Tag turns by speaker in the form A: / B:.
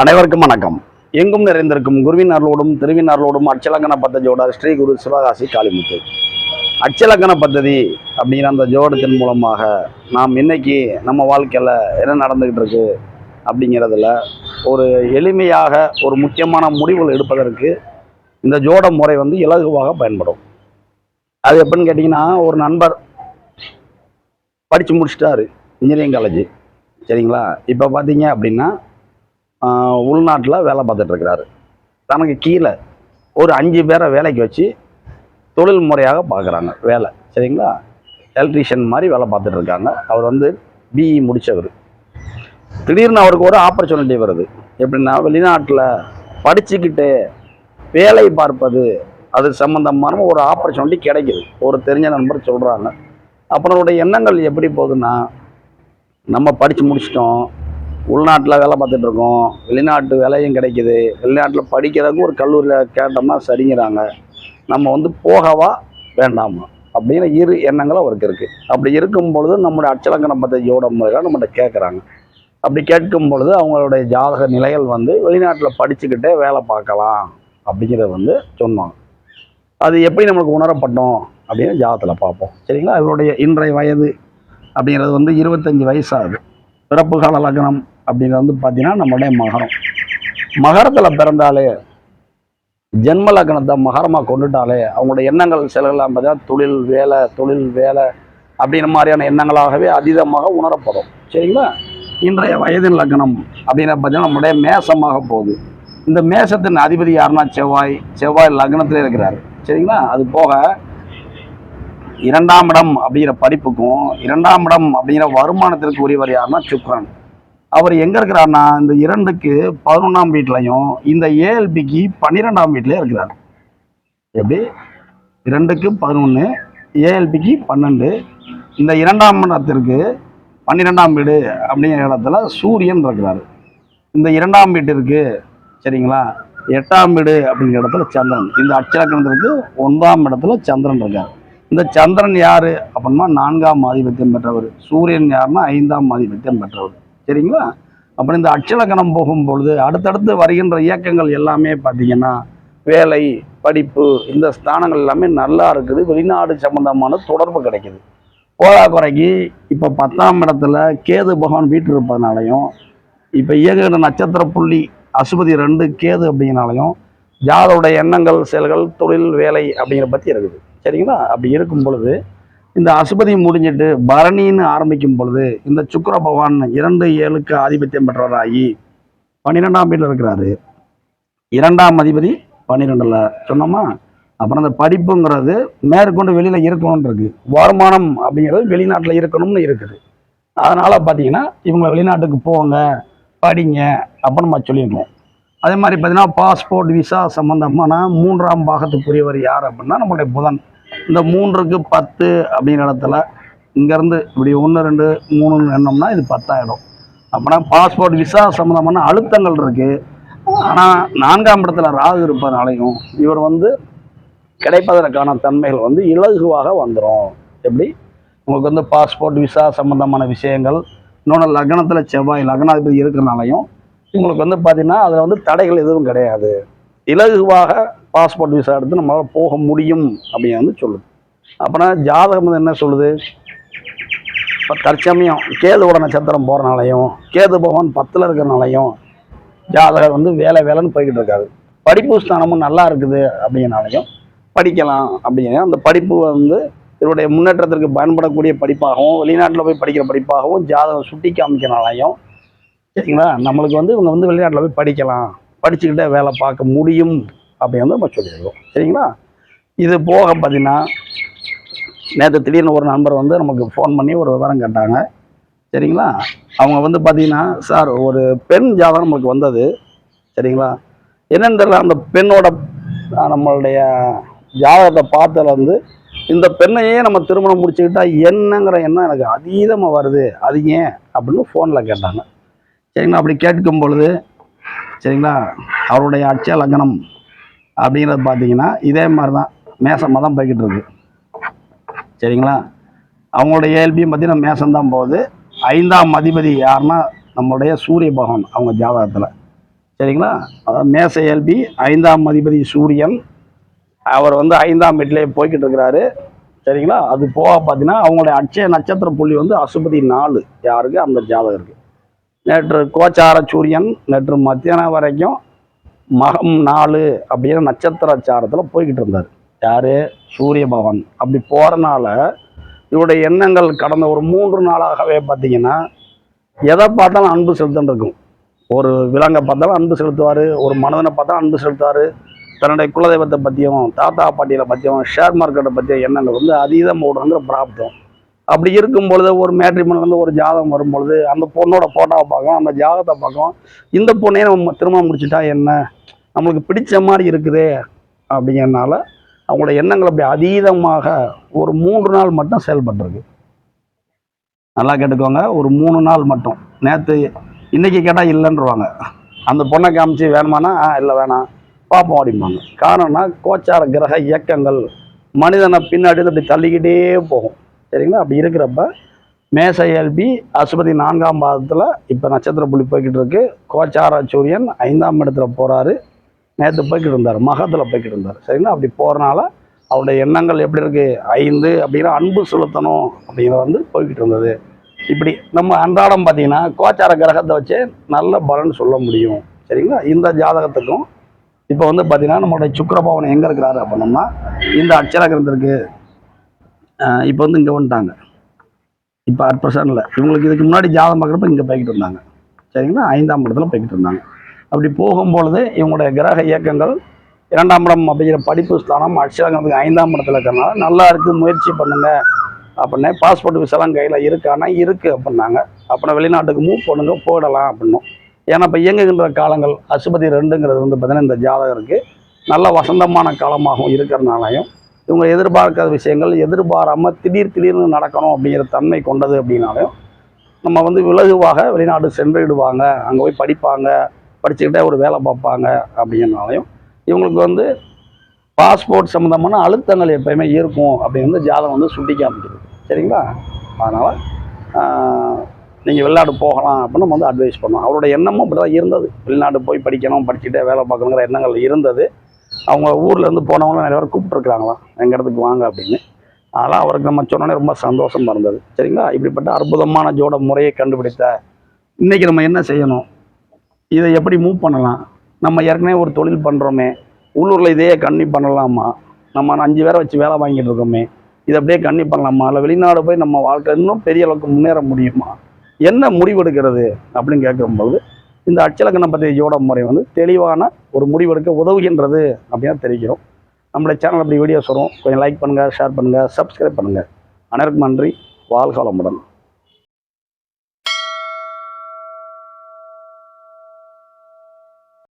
A: அனைவருக்கும் வணக்கம். எங்கும் நிறைந்திருக்கும் குருவின் அருளோடும் திருவின் அருளோடும் அச்சலக்கண பத்ததியோட ஸ்ரீ குரு சிவகாசி காளிமுத்து. அச்சலக்கண பத்ததி அப்படிங்கிற அந்த ஜோடத்தின் மூலமாக நாம் இன்னைக்கு நம்ம வாழ்க்கையில் என்ன நடந்துக்கிட்டு இருக்கு அப்படிங்கிறதுல ஒரு எளிமையாக ஒரு முக்கியமான முடிவுகள் எடுப்பதற்கு இந்த ஜோட முறை வந்து இலகுவாக பயன்படும். அது எப்படின்னு கேட்டிங்கன்னா ஒரு நண்பர் படித்து முடிச்சிட்டாரு இன்ஜினியரிங் காலேஜ் சரிங்களா? இப்போ பார்த்தீங்க அப்படின்னா உள்நாட்டில் வேலை பார்த்துட்டு இருக்கிறாரு. தனக்கு கீழே ஒரு அஞ்சு பேரை வேலைக்கு வச்சு தொழில் முறையாக பார்க்குறாங்க வேலை. சரிங்களா? எலக்ட்ரீஷியன் மாதிரி வேலை பார்த்துட்டு இருக்காங்க. அவர் வந்து பிஇ முடித்தவர் திடீர்னு அவருக்கு ஒரு ஆப்பர்ச்சுனிட்டி வருது. எப்படின்னா வெளிநாட்டில் படிச்சுக்கிட்டு வேலை பார்ப்பது அது சம்மந்தமான ஒரு ஆப்பர்ச்சுனிட்டி கிடைக்குது. ஒரு தெரிஞ்ச நண்பர் சொல்கிறாங்க அப்புறம் அவருடைய எண்ணங்கள் எப்படி போகுதுன்னா நம்ம படித்து முடிச்சிட்டோம். உள்நாட்டில் வேலை பார்த்துட்டு இருக்கோம் வெளிநாட்டு வேலையும் கிடைக்குது. வெளிநாட்டில் படிக்கிறதுக்கு ஒரு கல்லூரியில் கேட்டோம்னா சரிங்கிறாங்க. நம்ம வந்து போகவா வேண்டாமா? அப்படின்னு இரு எண்ணங்களும் அவருக்கு இருக்குது அப்படி இருக்கும் பொழுது நம்முடைய அச்சலக்கண பദ്ധதியோட முறையில் நம்மகிட்ட கேட்குறாங்க அப்படி கேட்கும் பொழுது அவங்களுடைய ஜாதக நிலைகள் வந்து வெளிநாட்டில் படிச்சுக்கிட்டே வேலை பார்க்கலாம் அப்படிங்கிறத வந்து சொன்னாங்க. அது எப்படி நம்மளுக்கு உணரப்பட்டோம் அப்படின்னு ஜாதகத்தில் பார்ப்போம். சரிங்களா? அவருடைய இன்றைய வயது அப்படிங்கிறது வந்து இருபத்தஞ்சி வயசாகுது. பிறப்பு கால லக்னம் அப்படின்னு வந்து பார்த்தீங்கன்னா நம்மளுடைய மகரம். மகரத்தில் பிறந்தாலே ஜென்ம லக்னத்தை மகரமாக கொண்டுட்டாலே அவங்களோட எண்ணங்கள் செலவெல்லாம் பார்த்தீங்கன்னா தொழில் வேலை தொழில் வேலை அப்படின்ற மாதிரியான எண்ணங்களாகவே அதீதமாக உணரப்படும். சரிங்களா? இன்றைய வயதின் லக்னம் அப்படின்னு பார்த்தீங்கன்னா நம்முடைய மேசமாக போகுது. இந்த மேசத்தின் அதிபதி யாருன்னா செவ்வாய். செவ்வாய் லக்னத்தில் இருக்கிறாரு. சரிங்களா? அது போக இரண்டாம் இடம் அப்படிங்கிற படிப்புக்கும் இரண்டாம் இடம் அப்படிங்கிற வருமானத்திற்கு உரியவர் யாருன்னா சுக்ரன் அவர் எங்க இருக்கிறாருன்னா இந்த இரண்டுக்கு பதினொன்றாம் வீட்லையும் இந்த ஏஎல்பிக்கு பன்னிரெண்டாம் வீட்லயும் இருக்கிறார். எப்படி? இரண்டுக்கு பதினொன்று ஏஎல்பிக்கு பன்னெண்டு. இந்த இரண்டாம் இடத்திற்கு பன்னிரெண்டாம் வீடு அப்படிங்கிற இடத்துல சூரியன் இருக்கிறாரு. இந்த இரண்டாம் வீட்டிற்கு சரிங்களா? எட்டாம் வீடு அப்படிங்கிற இடத்துல சந்திரன். இந்த அச்சலக்கணத்திற்கு ஒன்றாம் இடத்துல சந்திரன் இருக்கார். இந்த சந்திரன் யார்? அப்படின்னா நான்காம் ஆதிபத்தியம் பெற்றவர். சூரியன் யாருன்னா ஐந்தாம் ஆதிபத்தியம் பெற்றவர். சரிங்களா? அப்புறம் இந்த அட்சலக்கணம் போகும் பொழுது அடுத்தடுத்து வருகின்ற இயக்கங்கள் எல்லாமே பார்த்தீங்கன்னா வேலை படிப்பு இந்த ஸ்தானங்கள் எல்லாமே நல்லா இருக்குது. வெளிநாடு சம்பந்தமான தொடர்பு கிடைக்குது. போதாக்குறைக்கு இப்போ பத்தாம் இடத்துல கேது பகவான் வீட்டு இருப்பதனாலையும் இப்போ இயகுகிற நட்சத்திர புள்ளி அசுபதி ரெண்டு கேது அப்படிங்கிறனாலையும் ஜாதோட எண்ணங்கள் செயல்கள் தொழில் வேலை அப்படிங்கிற பற்றி இருக்குது. சரிங்களா? அப்படி இருக்கும் பொழுது இந்த அசுபதி முடிஞ்சிட்டு பரணின்னு ஆரம்பிக்கும் பொழுது இந்த சுக்கர பகவான் இரண்டு ஏழுக்கு ஆதிபத்தியம் பெற்றவராகி பன்னிரெண்டாம் வீட்டில் இருக்கிறாரு. இரண்டாம் அதிபதி பன்னிரெண்டில் சொன்னோமா? அப்புறம் அந்த படிப்புங்கிறது மேற்கொண்டு வெளியில் இருக்கணும்னு இருக்கு. வருமானம் அப்படிங்கிறது வெளிநாட்டில் இருக்கணும்னு இருக்குது. அதனால் பார்த்தீங்கன்னா இவங்க வெளிநாட்டுக்கு போங்க படிங்க அப்படின்னு நம்ம சொல்லியிருக்கோம். அதே மாதிரி பார்த்தீங்கன்னா பாஸ்போர்ட் விசா சம்மந்தமான மூன்றாம் பாகத்துக்குரியவர் யார் அப்படின்னா நம்மளுடைய புதன். இந்த மூன்றுக்கு பத்து அப்படிங்கிற இடத்துல இங்கேருந்து இப்படி ஒன்று ரெண்டு மூணுன்னு எண்ணோம்னா இது பத்தாயிடும். அப்படின்னா பாஸ்போர்ட் விசா சம்மந்தமான அழுத்தங்கள் இருக்குது ஆனால் நான்காம் இடத்துல ராகு இருப்பதனாலையும் இவர் வந்து கிடைப்பதற்கான தன்மைகள் வந்து இலகுவாக வந்துடும் எப்படி? உங்களுக்கு வந்து பாஸ்போர்ட் விசா சம்மந்தமான விஷயங்கள் இன்னொன்று லக்னத்தில் செவ்வாய் லக்னாதிபதி இருக்கிறனாலையும் உங்களுக்கு வந்து பார்த்திங்கன்னா அதில் வந்து தடைகள் எதுவும் கிடையாது. இலகுவாக பாஸ்போர்ட் விசா எடுத்து நம்மளால் போக முடியும் அப்படின்னு வந்து சொல்லுது. அப்புறம் ஜாதகம் வந்து என்ன சொல்லுது? இப்போ தற்சமயம் கேதுவோட நட்சத்திரம் போகிறனாலையும் கேது பகவான் பத்தில் இருக்கிறனாலையும் ஜாதகம் வந்து வேலை வேலைன்னு போய்கிட்டு இருக்காது படிப்பு ஸ்தானமும் நல்லா இருக்குது அப்படின்னாலையும் படிக்கலாம் அப்படின்னா அந்த படிப்பு வந்து இவருடைய முன்னேற்றத்திற்கு பயன்படக்கூடிய படிப்பாகவும் வெளிநாட்டில் போய் படிக்கிற படிப்பாகவும் ஜாதகம் சுட்டி காமிக்கிறனாலையும் சரிங்களா? நம்மளுக்கு வந்து இவங்க வந்து வெளிநாட்டில் போய் படிக்கலாம். படிச்சுக்கிட்டே வேலை பார்க்க முடியும். அப்படின்னு வந்து நம்ம சொல்லிடுவோம். சரிங்களா? இது போக பார்த்தீங்கன்னா நேற்று திடீர்னு ஒரு நண்பர் வந்து நமக்கு ஃபோன் பண்ணி ஒரு விவரம் கேட்டாங்க. சரிங்களா? அவங்க வந்து பார்த்தீங்கன்னா சார் ஒரு பெண் ஜாதகம் நம்மளுக்கு வந்தது. சரிங்களா? என்னென்னு தெரியல அந்த பெண்ணோட நம்மளுடைய ஜாதகத்தை பார்த்ததில் வந்து இந்த பெண்ணையே நம்ம திருமணம் முடிச்சுக்கிட்டா என்னங்கிற எண்ணம் எனக்கு அதீதமாக வருது. அது ஏன்? அப்படின்னு ஃபோனில் கேட்டாங்க. சரிங்களா? அப்படி கேட்கும் பொழுது சரிங்களா? அவருடைய அட்சய லக்னம் அப்படிங்கிறது பார்த்தீங்கன்னா இதே மாதிரி தான் மேசமாக தான் போய்கிட்டு இருக்கு. சரிங்களா? அவங்களோட இயல்பியும் பார்த்தீங்கன்னா மேசம் தான் போகுது. ஐந்தாம் அதிபதி யாருன்னா நம்மளுடைய சூரிய பகவான் அவங்க ஜாதகத்தில். சரிங்களா? அதாவது மேச இயல்பி ஐந்தாம் அதிபதி சூரியன் அவர் வந்து ஐந்தாம் வீட்டிலே போய்கிட்டு இருக்கிறாரு. சரிங்களா? அது போக பார்த்தீங்கன்னா அவங்களுடைய அட்சய நட்சத்திர புள்ளி வந்து அசுபதி நாலு. யாருக்கு? அந்த ஜாதகருக்கு. நேற்று கோச்சார சூரியன் நேற்று மத்தியானம் வரைக்கும் மகம் நாலு அப்படின்னு நட்சத்திரச்சாரத்தில் போய்கிட்டு இருந்தார். யார்? சூரிய பகவான். அப்படி போகிறனால இவருடைய எண்ணங்கள் கடந்த ஒரு மூன்று நாளாகவே பார்த்தீங்கன்னா எதை பார்த்தாலும் அன்பு செலுத்தன் இருக்கும். ஒரு விலங்கை பார்த்தாலும் அன்பு செலுத்துவார் ஒரு மனிதனை பார்த்தாலும் அன்பு செலுத்துவார். தன்னுடைய குலதெய்வத்தை பற்றியும் தாத்தா பாட்டியில் பற்றியும் ஷேர் மார்க்கெட்டை பற்றிய எண்ணங்கள் வந்து அதீதம் ஓடுறங்கிற பிராப்தம். அப்படி இருக்கும் பொழுது ஒரு மேட்ரிமன்லேருந்து ஒரு ஜாதகம் வரும்பொழுது அந்த பொண்ணோட ஃபோட்டோவை பார்க்கும் அந்த ஜாதகத்தை பார்க்கும் இந்த பொண்ணையே நம்ம திருமணம் முடிச்சுட்டா என்ன? நம்மளுக்கு பிடிச்ச மாதிரி இருக்குதே அப்படிங்கிறனால அவங்களோட எண்ணங்கள் அப்படி அதீதமாக ஒரு மூன்று நாள் மட்டும் செயல்பட்டிருக்கு. நல்லா கேட்டுக்கோங்க ஒரு மூணு நாள் மட்டும். நேற்று இன்றைக்கி கேட்டால் இல்லைன்றவாங்க. அந்த பொண்ணை காமிச்சு வேணுமானா ஆ இல்லை வேணாம் பார்ப்போம் அப்படிம்பாங்க. காரணம்னா கோச்சார கிரக இயக்கங்கள் மனிதனை பின்னாடி அப்படி தள்ளிக்கிட்டே போகும். சரிங்களா? அப்படி இருக்கிறப்ப மேச இயல்பி அசுபதி நான்காம் பாதத்தில் இப்போ நட்சத்திர புள்ளி போய்கிட்டு இருக்கு. கோச்சார சூரியன் ஐந்தாம் இடத்துல போகிறாரு நேற்று போய்கிட்டு இருந்தார் மகத்தில் போய்கிட்டு இருந்தார். சரிங்களா? அப்படி போகிறனால அவருடைய எண்ணங்கள் எப்படி இருக்குது ஐந்து அப்படின்னா அன்பு செலுத்தணும் அப்படிங்கிறத வந்து போய்கிட்டு இருந்தது. இப்படி நம்ம அன்றாடம் பார்த்தீங்கன்னா கோச்சார கிரகத்தை வச்சு நல்ல பலன் சொல்ல முடியும். சரிங்களா? இந்த ஜாதகத்துக்கும் இப்போ வந்து பார்த்தீங்கன்னா நம்மளுடைய சுக்கரபவன் எங்கே இருக்கிறாரு அப்படின்னோம்னா இந்த அட்சர இருக்குது இப்போ வந்து இங்கே வந்துட்டாங்க. இப்போ அட் ப்ரெசன்ட்ல இவங்களுக்கு இதுக்கு முன்னாடி ஜாதகம் பார்க்குறப்ப இங்கே போய்கிட்டு இருந்தாங்க. சரிங்களா? ஐந்தாம் இடத்துல போய்கிட்டு இருந்தாங்க. அப்படி போகும்பொழுது இவங்களுடைய கிரக இயக்கங்கள் இரண்டாம் இடம் அப்படிங்கிற படிப்பு ஸ்தானம் அட்சரங்களுக்கு ஐந்தாம் இடத்துல இருக்கிறனால நல்லா இருக்கு முயற்சி பண்ணுங்க அப்படின்னே பாஸ்போர்ட் விசாலாம் கையில் இருக்கானா இருக்கு அப்படின்னாங்க. அப்புறம் வெளிநாட்டுக்கு மூவ் பண்ணுங்க போயிடலாம் அப்படின்னும். ஏன்னா இப்போ இயங்குகின்ற காலங்கள் அசுபதி ரெண்டுங்கிறது வந்து பார்த்தீங்கன்னா இந்த ஜாதகருக்கு நல்ல வசந்தமான காலமாகவும் இருக்கிறனாலையும் இவங்க எதிர்பார்க்காத விஷயங்கள் எதிர்பாராமல் திடீர் திடீர்னு நடக்கணும் அப்படிங்கிற தன்மை கொண்டது அப்படின்னாலையும் நம்ம வந்து விலகுவாக வெளிநாடு சென்றுடுவாங்க அங்கே போய் படிப்பாங்க. படிச்சுக்கிட்டே ஒரு வேலை பார்ப்பாங்க அப்படிங்கிறனாலையும் இவங்களுக்கு வந்து பாஸ்போர்ட் சம்மந்தமான அழுத்தங்கள் எப்பயுமே இருக்கும் அப்படின்னு வந்து ஜாதகம் வந்து சுட்டி காமிக்குது. சரிங்களா? அதனால் நீங்கள் வெளிநாடு போகலாம் அப்படின்னு நம்ம வந்து அட்வைஸ் பண்ணோம். அவரோட எண்ணமும் அப்படி தான் இருந்தது. வெளிநாடு போய் படிக்கணும் படிச்சுட்டே வேலை பார்க்கணுங்கிற எண்ணங்கள் இருந்தது. அவங்க ஊர்லேருந்து போனவங்களும் நிறைய பேர் கூப்பிட்ருக்குறாங்களாம் எங்கள் இடத்துக்கு வாங்க அப்படின்னு. அதெல்லாம் அவருக்கு நம்ம சொன்னோன்னே ரொம்ப சந்தோஷமாக இருந்தது. சரிங்களா? இப்படிப்பட்ட அற்புதமான ஜோட முறையை கண்டுபிடித்த இன்றைக்கி நம்ம என்ன செய்யணும்? இதை எப்படி மூவ் பண்ணலாம்? நம்ம ஏற்கனவே ஒரு தொழில் பண்ணுறோமே உள்ளூரில் இதே கண்ணி பண்ணலாமா? நம்ம அஞ்சு பேரை வச்சு வேலை வாங்கிட்டு இருக்கோமே. இதை அப்படியே கண்ணி பண்ணலாமா? இல்லை வெளிநாடு போய் நம்ம வாழ்க்கை இன்னும் பெரிய அளவுக்கு முன்னேற முடியுமா? என்ன முடிவெடுக்கிறது? அப்படின்னு கேட்கும்போது இந்த அச்சலக்கணம் பற்றிய ஜோட முறை வந்து தெளிவான ஒரு முடிவெடுக்க உதவுகின்றது அப்படின்னு தெரிவிக்கிறோம். நம்மளுடைய சேனல் அப்படி வீடியோஸ் வரும் கொஞ்சம் லைக் பண்ணுங்கள் ஷேர் பண்ணுங்கள் சப்ஸ்கிரைப் பண்ணுங்கள் அனைவருக்கும் நன்றி. வாழ்க வளமுடன்.